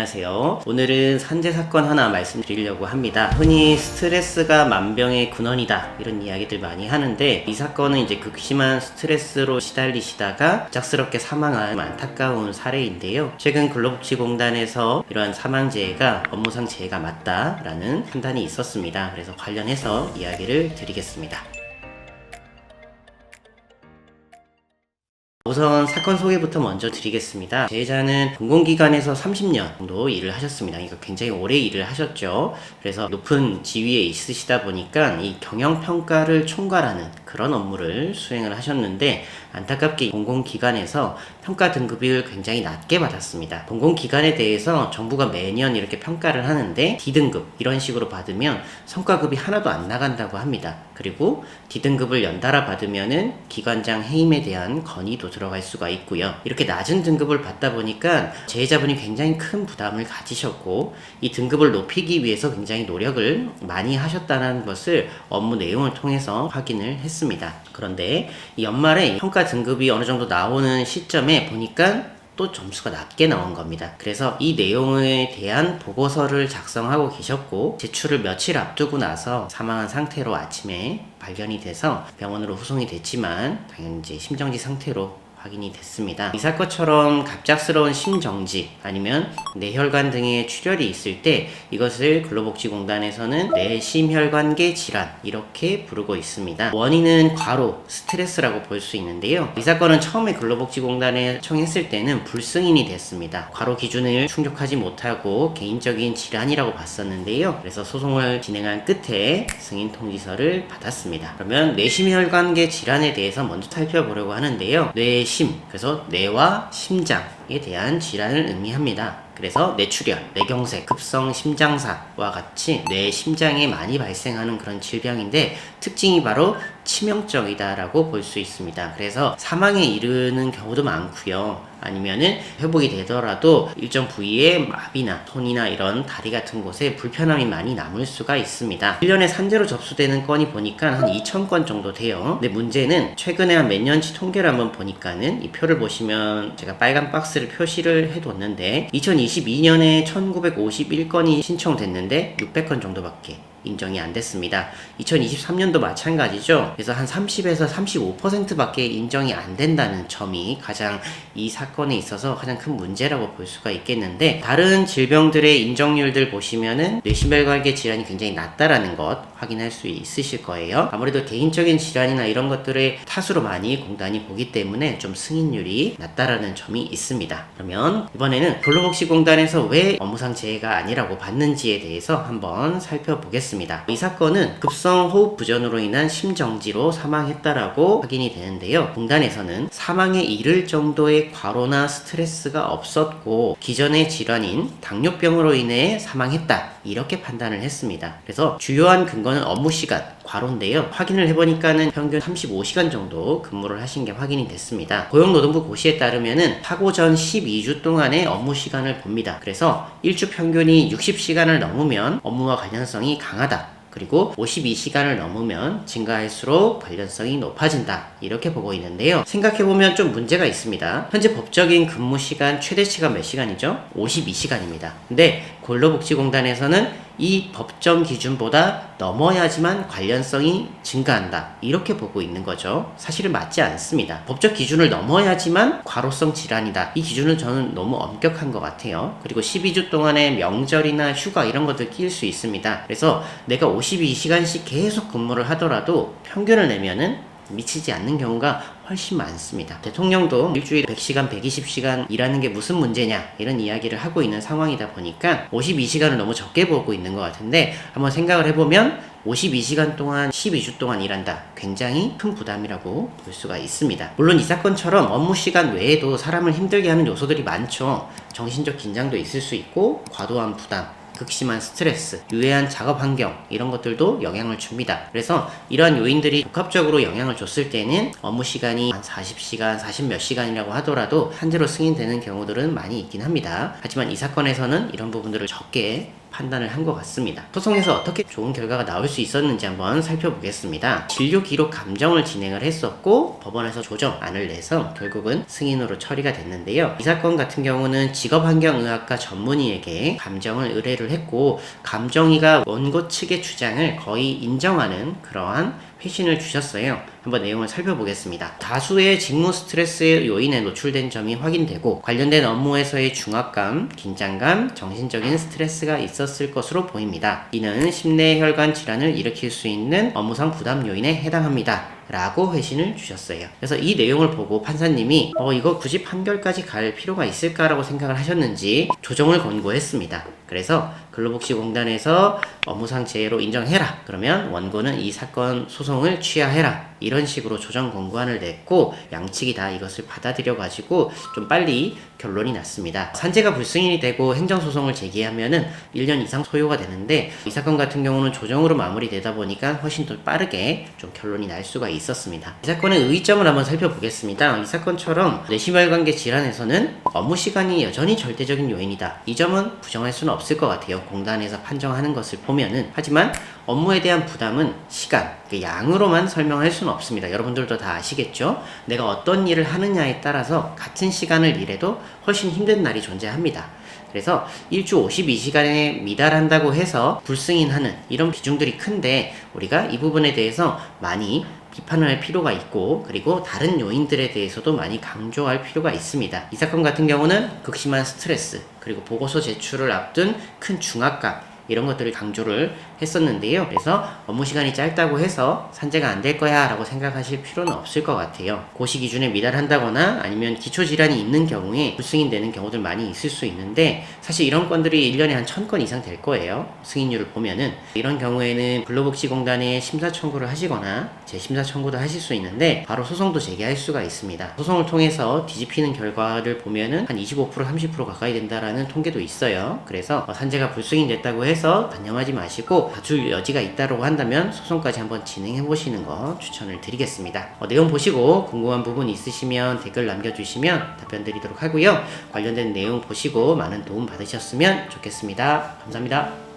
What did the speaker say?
안녕하세요. 오늘은 산재 사건 하나 말씀드리려고 합니다. 흔히 스트레스가 만병의 근원이다 이런 이야기들 많이 하는데 이 사건은 이제 극심한 스트레스로 시달리시다가 갑작스럽게 사망한 안타까운 사례인데요. 최근 근로복지공단에서 이러한 사망재해가 업무상 재해가 맞다라는 판단이 있었습니다. 그래서 관련해서 이야기를 드리겠습니다. 우선 사건 소개부터 먼저 드리겠습니다. 제자는 공공기관에서 30년 정도 일을 하셨습니다. 이거 굉장히 오래 일을 하셨죠. 그래서 높은 지위에 있으시다 보니까 이 경영평가를 총괄하는 그런 업무를 수행을 하셨는데 안타깝게 공공기관에서 평가 등급을 굉장히 낮게 받았습니다. 공공기관에 대해서 정부가 매년 이렇게 평가를 하는데 D등급 이런 식으로 받으면 성과급이 하나도 안 나간다고 합니다. 그리고 D등급을 연달아 받으면은 기관장 해임에 대한 건의도 들어갈 수가 있고요. 이렇게 낮은 등급을 받다 보니까 재해자분이 굉장히 큰 부담을 가지셨고 이 등급을 높이기 위해서 굉장히 노력을 많이 하셨다는 것을 업무 내용을 통해서 확인을 했습니다. 그런데 이 연말에 평가 등급이 어느 정도 나오는 시점에 보니까 또 점수가 낮게 나온 겁니다. 그래서 이 내용에 대한 보고서를 작성하고 계셨고 제출을 며칠 앞두고 나서 사망한 상태로 아침에 발견이 돼서 병원으로 후송이 됐지만 당연히 이제 심정지 상태로 확인이 됐습니다. 이 사건처럼 갑작스러운 심정지 아니면 뇌혈관 등의 출혈이 있을 때 이것을 근로복지공단에서는 뇌심혈관계 질환 이렇게 부르고 있습니다. 원인은 과로, 스트레스라고 볼 수 있는데요. 이 사건은 처음에 근로복지공단에 청했을 때는 불승인이 됐습니다. 과로 기준을 충족하지 못하고 개인적인 질환이라고 봤었는데요. 그래서 소송을 진행한 끝에 승인 통지서를 받았습니다. 그러면 뇌심혈관계 질환에 대해서 먼저 살펴보려고 하는데요. 뇌 심, 그래서 뇌와 심장에 대한 질환을 의미합니다. 그래서 뇌출혈, 뇌경색, 급성 심장사와 같이 뇌 심장에 많이 발생하는 그런 질병인데 특징이 바로 치명적이다라고 볼 수 있습니다. 그래서 사망에 이르는 경우도 많고요. 아니면은 회복이 되더라도 일정 부위에 마비나 손이나 이런 다리 같은 곳에 불편함이 많이 남을 수가 있습니다. 1년에 산재로 접수되는 건이 보니까 한 2,000건 정도 돼요. 근데 문제는 최근에 한 몇 년치 통계를 한번 보니까는 이 표를 보시면 제가 빨간 박스를 표시를 해뒀는데 2022년에 1951건이 신청됐는데 600건 정도밖에 인정이 안 됐습니다. 2023년도 마찬가지죠. 그래서 한 30에서 35%밖에 인정이 안 된다는 점이 가장 이 사건에 있어서 가장 큰 문제라고 볼 수가 있겠는데 다른 질병들의 인정률들 보시면은 뇌심혈관계 질환이 굉장히 낮다라는 것 확인할 수 있으실 거예요. 아무래도 개인적인 질환이나 이런 것들의 탓으로 많이 공단이 보기 때문에 좀 승인율이 낮다라는 점이 있습니다. 그러면 이번에는 근로복지공단에서 왜 업무상 재해가 아니라고 봤는지에 대해서 한번 살펴보겠습니다. 이 사건은 급성 호흡 부전으로 인한 심정지로 사망했다라고 확인이 되는데요. 공단에서는 사망에 이를 정도의 과로나 스트레스가 없었고 기존의 질환인 당뇨병으로 인해 사망했다. 이렇게 판단을 했습니다. 그래서 주요한 근거는 업무 시간, 과로인데요. 확인을 해보니까는 평균 35시간 정도 근무를 하신 게 확인이 됐습니다. 고용노동부 고시에 따르면은 사고 전 12주 동안의 업무 시간을 봅니다. 그래서 일주 평균이 60시간을 넘으면 업무와 관련성이 강하다. 그리고 52시간을 넘으면 증가할수록 관련성이 높아진다. 이렇게 보고 있는데요. 생각해보면 좀 문제가 있습니다. 현재 법적인 근무 시간 최대치가 몇 시간이죠? 52시간입니다. 근데 근로복지공단에서는 이 법정 기준보다 넘어야지만 관련성이 증가한다. 이렇게 보고 있는 거죠. 사실은 맞지 않습니다. 법적 기준을 넘어야지만 과로성 질환이다. 이 기준은 저는 너무 엄격한 것 같아요. 그리고 12주 동안의 명절이나 휴가 이런 것들 끼일 수 있습니다. 그래서 내가 52시간씩 계속 근무를 하더라도 평균을 내면은 미치지 않는 경우가 훨씬 많습니다. 대통령도 일주일에 100시간, 120시간 일하는 게 무슨 문제냐 이런 이야기를 하고 있는 상황이다 보니까 52시간을 너무 적게 보고 있는 것 같은데 한번 생각을 해보면 52시간 동안 12주 동안 일한다. 굉장히 큰 부담이라고 볼 수가 있습니다. 물론 이 사건처럼 업무 시간 외에도 사람을 힘들게 하는 요소들이 많죠. 정신적 긴장도 있을 수 있고 과도한 부담, 극심한 스트레스, 유해한 작업 환경 이런 것들도 영향을 줍니다. 그래서 이러한 요인들이 복합적으로 영향을 줬을 때는 업무 시간이 한 40시간, 40 몇 시간이라고 하더라도 한제로 승인되는 경우들은 많이 있긴 합니다. 하지만 이 사건에서는 이런 부분들을 적게 판단을 한 것 같습니다. 소송에서 어떻게 좋은 결과가 나올 수 있었는지 한번 살펴보겠습니다. 진료 기록 감정을 진행을 했었고 법원에서 조정안을 내서 결국은 승인으로 처리가 됐는데요. 이 사건 같은 경우는 직업환경의학과 전문의에게 감정을 의뢰를 했고 감정의가 원고 측의 주장을 거의 인정하는 그러한 회신을 주셨어요. 한번 내용을 살펴보겠습니다. 다수의 직무 스트레스의 요인에 노출된 점이 확인되고 관련된 업무에서의 중압감, 긴장감, 정신적인 스트레스가 있었을 것으로 보입니다. 이는 심내 혈관 질환을 일으킬 수 있는 업무상 부담 요인에 해당합니다. 라고 회신을 주셨어요. 그래서 이 내용을 보고 판사님이 어 이거 굳이 판결까지 갈 필요가 있을까라고 생각을 하셨는지 조정을 권고했습니다. 그래서 근로복지공단에서 업무상 재해로 인정해라. 그러면 원고는 이 사건 소송을 취하해라. 이런 식으로 조정 권고안을 냈고 양측이 다 이것을 받아들여 가지고 좀 빨리 결론이 났습니다. 산재가 불승인이 되고 행정소송을 제기하면은 1년 이상 소요가 되는데 이 사건 같은 경우는 조정으로 마무리되다 보니까 훨씬 더 빠르게 좀 결론이 날 수가 있 었습니다. 이 사건의 의점을 한번 살펴보겠습니다. 이 사건처럼 뇌심혈관계 질환에서는 업무 시간이 여전히 절대적인 요인이다. 이 점은 부정할 수는 없을 것 같아요. 공단에서 판정하는 것을 보면은 하지만 업무에 대한 부담은 시간, 그 양으로만 설명할 수는 없습니다. 여러분들도 다 아시겠죠? 내가 어떤 일을 하느냐에 따라서 같은 시간을 일해도 훨씬 힘든 날이 존재합니다. 그래서 일주 52시간에 미달한다고 해서 불승인하는 이런 비중들이 큰데 우리가 이 부분에 대해서 많이 비판을 할 필요가 있고 그리고 다른 요인들에 대해서도 많이 강조할 필요가 있습니다. 이 사건 같은 경우는 극심한 스트레스 그리고 보고서 제출을 앞둔 큰 중압감 이런 것들을 강조를 했었는데요. 그래서 업무 시간이 짧다고 해서 산재가 안 될 거야 라고 생각하실 필요는 없을 것 같아요. 고시 기준에 미달한다거나 아니면 기초 질환이 있는 경우에 불승인 되는 경우들 많이 있을 수 있는데 사실 이런 건들이 1년에 한 1000건 이상 될 거예요. 승인율을 보면은 이런 경우에는 근로복지공단에 심사 청구를 하시거나 재심사 청구도 하실 수 있는데 바로 소송도 제기할 수가 있습니다. 소송을 통해서 뒤집히는 결과를 보면은 한 25% 30% 가까이 된다라는 통계도 있어요. 그래서 어, 산재가 불승인 됐다고 해서 단념하지 마시고 다툴 여지가 있다고 한다면 소송까지 한번 진행해 보시는 거 추천을 드리겠습니다. 어, 내용 보시고 궁금한 부분 있으시면 댓글 남겨주시면 답변 드리도록 하고요. 관련된 내용 보시고 많은 도움 받으셨으면 좋겠습니다. 감사합니다.